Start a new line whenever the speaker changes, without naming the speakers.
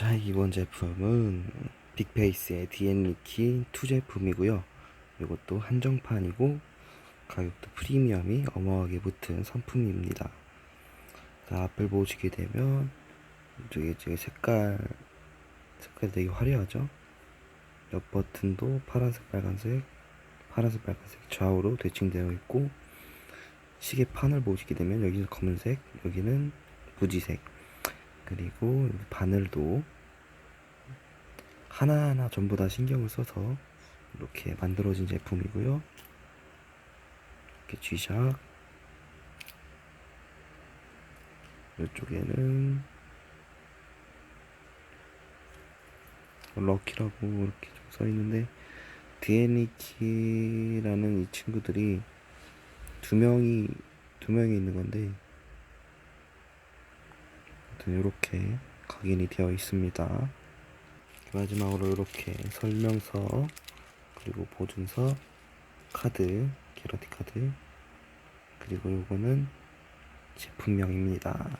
자, 이번 제품은 빅페이스의 디앤리키 2 제품이고요. 이것도 한정판이고 가격도 프리미엄이 어마어마하게 붙은 상품입니다. 자, 앞을 보시게 되면 이쪽에 이제 색깔 색깔 되게 화려하죠? 옆 버튼도 파란색, 빨간색, 파란색, 빨간색 좌우로 대칭되어 있고 시계판을 보시게 되면 여기는 검은색, 여기는 무지색 그리고 바늘도 하나하나 전부 다 신경을 써서 이렇게 만들어진 제품이고요. 이렇게 G샥 이쪽에는 럭키라고 이렇게 좀 써 있는데 디에니키라는 이 친구들이 두 명이 두 명이 있는 건데 아무튼 이렇게 각인이 되어 있습니다. 마지막으로 이렇게 설명서 그리고 보증서 카드 게러티 카드 그리고 요거는 제품명입니다.